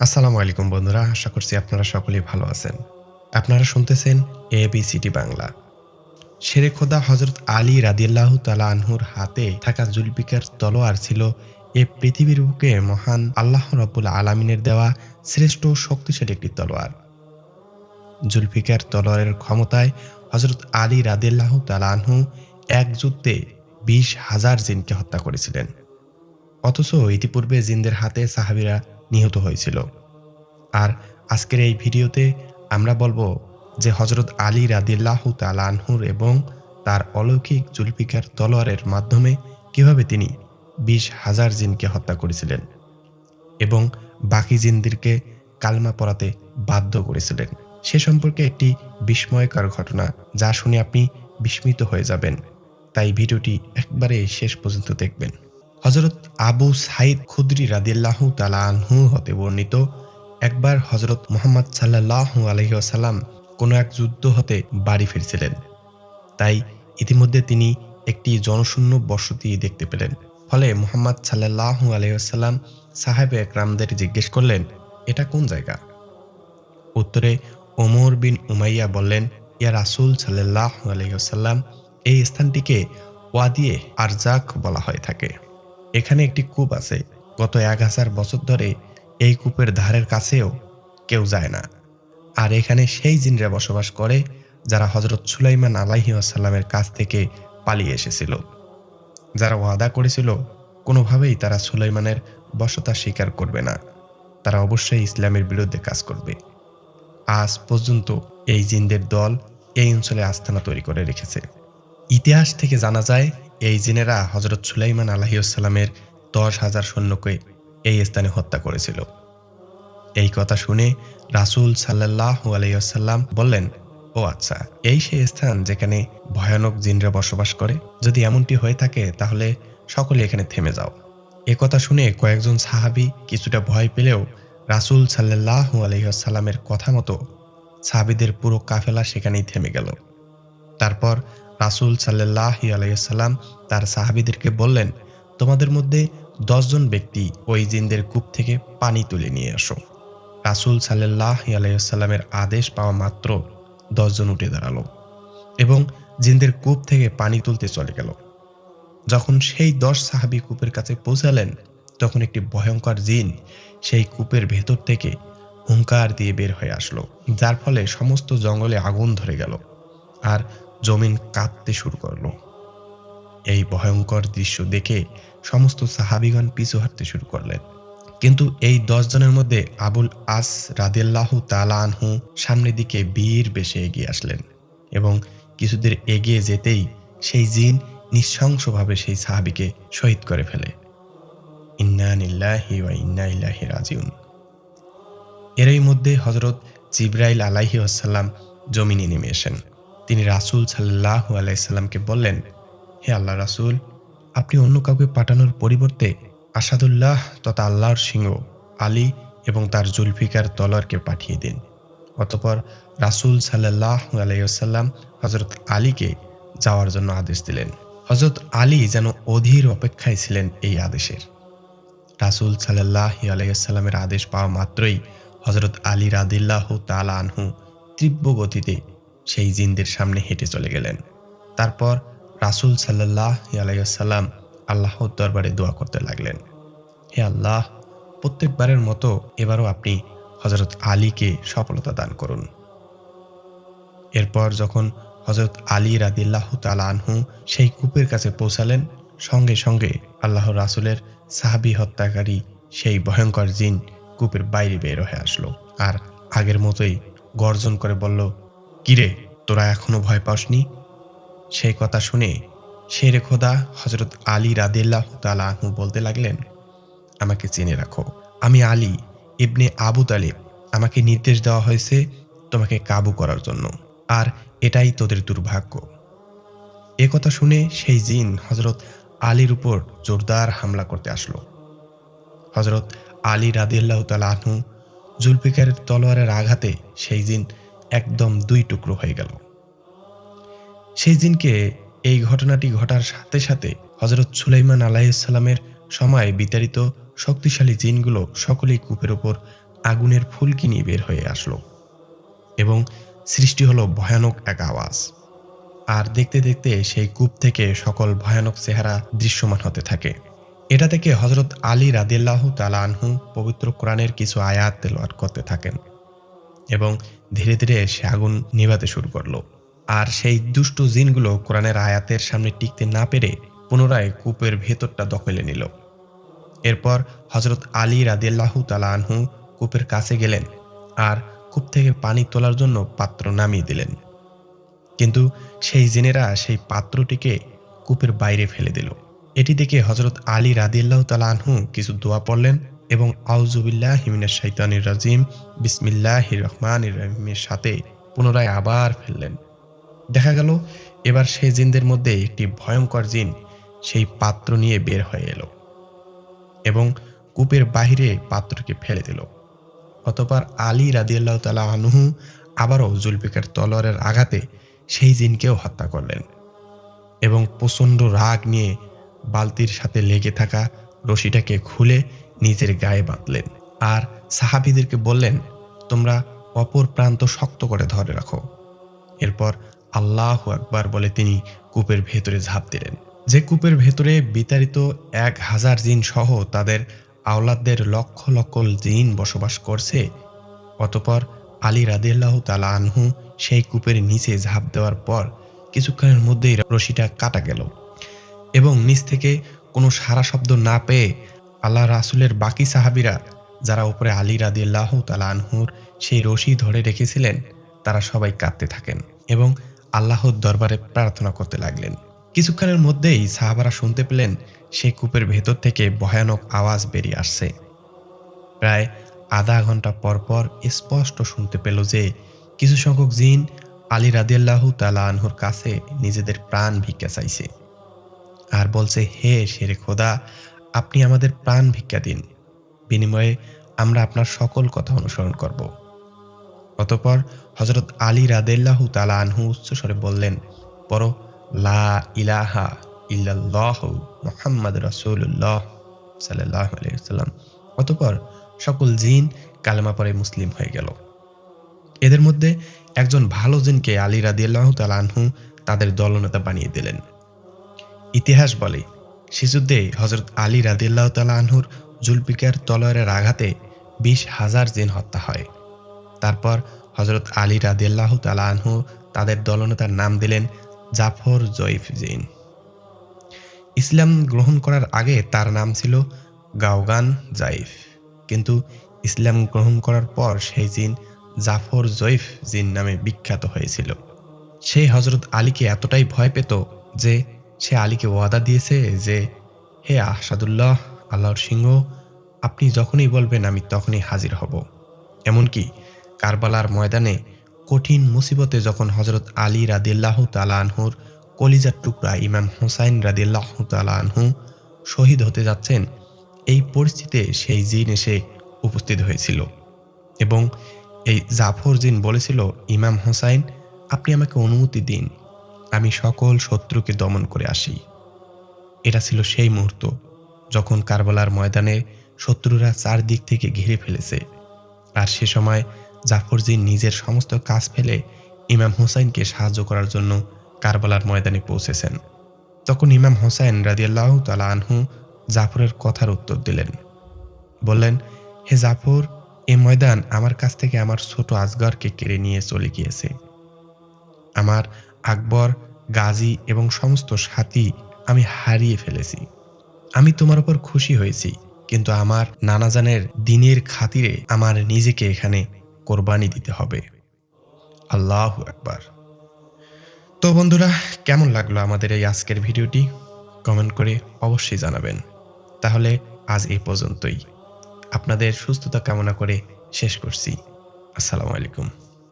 আসসালামু আলাইকুম, বন্ধুরা। আশা করছি আপনারা সকলেই ভালো আছেন। আপনারা শুনতেছেন এ বি সিটি বাংলা। শেরে খোদা হজরত আলী রাদিয়াল্লাহু তালা আনহুর হাতে থাকা জুলফিকার তলোয়ার ছিল এ পৃথিবীর বুকে মহান আল্লাহ রব্বুল আলমিনের দেওয়া শ্রেষ্ঠ শক্তিশালী একটি তলোয়ার। জুলফিকার তলোয়ারের ক্ষমতায় হজরত আলী রাদিয়াল্লাহু তালা আনহু এক যুদ্ধে বিশ হাজার জিনকে হত্যা করেছিলেন। অথচ ইতিপূর্বে জিনদের হাতে সাহাবিরা নিহত হয়েছিল। আর আজকের এই ভিডিওতে আমরা বলব যে হজরত আলী রাদিল্লাহ তালানহুর এবং তার অলৌকিক জুলফিকার তলোয়ারের মাধ্যমে কীভাবে তিনি বিশ হাজার জিনকে হত্যা করেছিলেন এবং বাকি জিনদেরকে কালমা পড়াতে বাধ্য করেছিলেন। সে সম্পর্কে একটি বিস্ময়কর ঘটনা যা শুনে আপনি বিস্মিত হয়ে যাবেন। তাই ভিডিওটি একবারে শেষ পর্যন্ত দেখবেন। হজরত আবু সাইদ খুদ্রি রাদিল্লাহ তালা আনহু হতে বর্ণিত একবার হজরত মোহাম্মদ সাল্লাহ আলহিহাসাল্লাম কোনো এক যুদ্ধ হতে বাড়ি ফিরছিলেন। তাই ইতিমধ্যে তিনি একটি জনশূন্য বসতি দেখতে পেলেন। ফলে মোহাম্মদ সাল্লাহ আলহিহাসাল্লাম সাহেব একরামদের জিজ্ঞেস করলেন, এটা কোন জায়গা? উত্তরে ওমর বিন উমাইয়া বললেন, ইয়া রাসুল সাল্লাহ আলহিহাসাল্লাম এই স্থানটিকে ওয়াদিয়ে আরজাক বলা হয়ে থাকে। এখানে একটি কূপ আছে। গত এক হাজার বছর ধরে এই কূপের ধারের কাছেও কেউ যায় না। আর এখানে সেই জিনরা বসবাস করে যারা হজরত সুলাইমান আলাহি আসাল্লামের কাছ থেকে পালিয়ে এসেছিল। যারা ওয়াদা করেছিল, কোনোভাবেই তারা সুলাইমানের বসতা স্বীকার করবে না। তারা অবশ্যই ইসলামের বিরুদ্ধে কাজ করবে। আজ পর্যন্ত এই জিনদের দল এই অঞ্চলে আস্থানা তৈরি করে রেখেছে। ইতিহাস থেকে জানা যায় এই জিনেরা হজরত সুলাইমান আলাহিউসাল্লামের দশ হাজার সৈন্যকে এই স্থানে হত্যা করেছিল। এই কথা শুনে রাসুল সাল্লাহ আলাইসাল্লাম বললেন, ও আচ্ছা এই সেই স্থান যেখানে ভয়ানক জিনরা বসবাস করে? যদি এমনটি হয়ে থাকে, তাহলে সকলে এখানে থেমে যাও। এ কথা শুনে কয়েকজন সাহাবি কিছুটা ভয় পেলেও রাসুল সাল্লাহ আলহিহাসাল্লামের কথা মতো সাহাবিদের পুরো কাফেলা সেখানেই থেমে গেল। তারপর রাসুল সাল্লাহ আলাইসাল্লাম তার সাহাবিদেরকে বললেন, তোমাদের মধ্যে দশজন ব্যক্তি ওই জিনদের কূপ থেকে পানি তুলে নিয়ে আসো রাসুল সাল্লাহ আলাইসাল্লামের আদেশ পাওয়া মাত্র দশজন উঠে দাঁড়াল এবং জিনদের কূপ থেকে পানি তুলতে চলে গেল। যখন সেই দশ সাহাবি কূপের কাছে পৌঁছালেন, তখন একটি ভয়ঙ্কর জিন সেই কূপের ভেতর থেকে হুঙ্কার দিয়ে বের হয়ে আসলো, যার ফলে সমস্ত জঙ্গলে আগুন ধরে গেল। আর জমিন কাঁপতে শুরু করল। এই ভয়ঙ্কর দৃশ্য দেখে সমস্ত সাহাবিগণ পিছু হাঁটতে শুরু করলেন। কিন্তু এই দশ জনের মধ্যে আবুল আস রাদিল্লাহ তালা আনহু সামনের দিকে বীর বেশে এগিয়ে আসলেন এবং কিছুদের এগিয়ে যেতেই সেই জিন নৃশংসভাবে সেই সাহাবিকে শহীদ করে ফেলে। রাজিউন। এরই মধ্যে হজরত জিব্রাইল আলাহি আসাল্লাম জমিনে নেমে আসেন। তিনি রাসুল সাল্লাহ আলাইসাল্লামকে বললেন, হে আল্লাহ রাসুল, আপনি অন্য কাউকে পাঠানোর পরিবর্তে আসাদুল্লাহ তথা আল্লাহর সিংহ, আলী এবং তার জুলফিকার তলরকে পাঠিয়ে দিন। অতপর রাসুল সাল্লাহ আলাইসাল্লাম হজরত আলীকে যাওয়ার জন্য আদেশ দিলেন। হজরত আলী যেন অধীর অপেক্ষায় ছিলেন এই আদেশের। রাসুল সাল্লাহ আলাইসাল্লামের আদেশ পাওয়া মাত্রই হজরত আলী রাদিল্লাহ তালা আনহু তীব্র গতিতে সেই জিনদের সামনে হেঁটে চলে গেলেন। তারপর রাসুল সাল্লাহ আলাইসাল্লাম আল্লাহর দরবারে দোয়া করতে লাগলেন। হে আল্লাহ, প্রত্যেকবারের মতো এবারও আপনি হজরত আলীকে সফলতা দান করুন। এরপর যখন হজরত আলী রাদিল্লাহ তালা আনহু সেই কূপের কাছে পৌঁছালেন, সঙ্গে সঙ্গে আল্লাহ রাসুলের সাহাবি হত্যাকারী সেই ভয়ঙ্কর জিন কূপের বাইরে বের হয়ে আসলো আর আগের মতোই গর্জন করে বলল কিরে, তোরা এখনও ভয় পাসনি? সেই কথা শুনে শেরে খোদা হজরত আলী রাদিল্লাহ তালাহু বলতে লাগলেন, আমাকে চিনে রাখো। আমি আলী ইবনে আবু তালিব। আমাকে নির্দেশ দেওয়া হয়েছে তোমাকে কাবু করার জন্য, আর এটাই তোদের দুর্ভাগ্য। এ কথা শুনে সেই জিন হজরত আলীর উপর জোরদার হামলা করতে আসলো। হজরত আলী রাদিল্লাহ তালাহু জুলফিকারের তলোয়ারের আঘাতে সেই জিন একদম দুই টুকরো হয়ে গেল। সেই দিনকে এই ঘটনাটি ঘটার সাথে সাথে হজরত সুলাইমান আলাইসাল্লামের সময় বিতাড়িত শক্তিশালী জিনগুলো সকলেই কূপের ওপর আগুনের ফুলকি নিয়ে বের হয়ে আসলো এবং সৃষ্টি হলো ভয়ানক এক আওয়াজ। আর দেখতে দেখতে সেই কূপ থেকে সকল ভয়ানক চেহারা দৃশ্যমান হতে থাকে। এটা থেকে হজরত আলী রাদিল্লাহ তালা আনহু পবিত্র কোরআনের কিছু আয়াত তেলোয়াত করতে থাকেন। এবং ধীরে ধীরে সে আগুন নিভাতে শুরু করল। আর সেই দুষ্ট জিনগুলো কোরআনের আয়াতের সামনে টিকতে না পেরে পুনরায় কূপের ভেতরটা দখলে নিল। এরপর হজরত আলী রাদিল্লাহ তালা আনহু কূপের কাছে গেলেন আর কূপ থেকে পানি তোলার জন্য পাত্র নামিয়ে দিলেন। কিন্তু সেই জিনেরা সেই পাত্রটিকে কূপের বাইরে ফেলে দিল। এটি দেখে হজরত আলী রাদিল্লাহ তালা আনহু কিছু দোয়া পড়লেন এবং আউজুবিল্লাহ হিমিনের শৈতানির রাজিম বিসমিল্লাহ রহমান রহিমের সাথে পুনরায় আবার ফেললেন। দেখা গেল, এবার সেই জিনদের মধ্যে একটি ভয়ঙ্কর জিন সেই পাত্র নিয়ে বের হয়ে এলো এবং কূপের বাহিরে পাত্রকে ফেলে দিল। অতপর আলী রাদিয়াল্লাহ তালা আনহু আবারও জুলফিকার তলোয়ারের আঘাতে সেই জিনকেও হত্যা করলেন এবং প্রচণ্ড রাগ নিয়ে বালতির সাথে লেগে থাকা রশিটাকে খুলে নিজের গায়ে বাঁধলেন। আর সাহাবিদেরকে বললেন, তোমরা অপর প্রান্ত শক্ত করে ধরে রাখো। এরপর আল্লাহ আকবার বলে তিনি কূপের ভেতরে ঝাঁপ দিলেন। যে কূপের ভেতরে বিতাড়িত এক হাজার জিন সহ তাদের আওলাদদের লক্ষ লক্ষ জিন বসবাস করছে, অতপর আলী রাদিল্লাহ তালা আনহু সেই কূপের নিচে ঝাঁপ দেওয়ার পর কিছুক্ষণের মধ্যেই রশিটা কাটা গেল এবং নিচ থেকে কোনো সারা শব্দ না পেয়ে আল্লাহ রাসুলের বাকি সাহাবিরা, যারা উপরে আলী রাদিল্লাহ তালা আনহুর সেই রশি ধরে রেখেছিলেন, তারা সবাই কাঁদতে থাকেন এবং আল্লাহর দরবারে প্রার্থনা করতে লাগলেন। কিছুক্ষণের মধ্যেই সাহাবারা শুনতে পেলেন, সেই কূপের ভেতর থেকে ভয়ানক আওয়াজ বেরিয়ে আসছে। প্রায় আধা ঘণ্টা পর পর স্পষ্ট শুনতে পেল যে কিছু সংখ্যক জিন আলী রাদিয়াল্লাহু তালা আনহুর কাছে নিজেদের প্রাণ ভিক্ষা চাইছে। আর বলছে, হে শেরে খোদা আপনি আমাদের প্রাণ ভিক্ষা দিন। বিনিময়ে আমরা আপনার সকল কথা অনুসরণ করব। অতপর হজরত আলী রাদেল্লাহু তালা আনহু উচ্চস্বরে বললেন পরো লা ইলাহা ইল্লাল্লাহ মোহাম্মদ রসুল্লাহ সাল্লাহ আলাইসাল্লাম অতপর সকল জিন কালেমা পরে মুসলিম হয়ে গেল। এদের মধ্যে একজন ভালো জিনকে আলী রাদিয়াল্লাহ তালা আনহু তাদের দলনেতা বানিয়ে দিলেন। ইতিহাস বলে সে হজরত আলী রাদিল্লাহ তালা আনহুর জুলপিকার তলোয়ারের আঘাতে বিশ হাজার জিন হত্যা হয়। তারপর হজরত আলী রাদিল্লাহ তালা আনহু তাদের দলনেতার নাম দিলেন জাফর জয়ফ জিন। ইসলাম গ্রহণ করার আগে তার নাম ছিল গাওগান জাইফ কিন্তু ইসলাম গ্রহণ করার পর সেই জিন জাফর জৈফ জিন নামে বিখ্যাত হয়েছিল। সেই হজরত আলীকে এতটাই ভয় পেত যে সে আলীকে ওয়াদা দিয়েছে যে, হে আহসাদুল্লাহ, আল্লাহর সিংহ, আপনি যখনই বলবেন আমি তখনই হাজির হব। এমনকি কারবালার ময়দানে কঠিন মুসিবতে যখন হজরত আলী রাদিল্লাহ তালা আনহুর কলিজার টুকরা ইমাম হুসাইন রাদিল্লাহ তালা আনহু শহীদ হতে যাচ্ছেন, এই পরিস্থিতিতে সেই জিন এসে উপস্থিত হয়েছিল এবং এই জাফর জিন বলেছিল, ইমাম হোসাইন, আপনি আমাকে অনুমতি দিন। আমি সকল শত্রুকে দমন করে আসি। এটা ছিল সেই মুহূর্ত যখন কারবালার ময়দানে শত্রুরা চারদিক থেকে ঘিরে ফেলেছে। আর সে সময় জাফরজিন নিজের সমস্ত কাজ ফেলে ইমাম হোসাইনকে সাহায্য করার জন্য কারবালার ময়দানে পৌঁছেছেন। তখন ইমাম হোসাইন রাদিয়াল্লাহ তালা আনহু জাফরের কথার উত্তর দিলেন। বললেন, হে জাফর, এ ময়দান আমার কাছ থেকে আমার ছোট আজগরকে কেড়ে নিয়ে চলে গিয়েছে। আমার আকবর, গাজী এবং সমস্ত সাথী আমি হারিয়ে ফেলেছি। আমি তোমার উপর খুশি হয়েছি, কিন্তু আমার নানাজানের দিনের খাতিরে আমার নিজেকে এখানে কোরবানি দিতে হবে। আল্লাহ একবার তো বন্ধুরা, কেমন লাগল আমাদের এই আজকের ভিডিওটি? কমেন্ট করে অবশ্যই জানাবেন। তাহলে আজ এই পর্যন্তই। আপনাদের সুস্থতা কামনা করে শেষ করছি। আসসালামু আলাইকুম।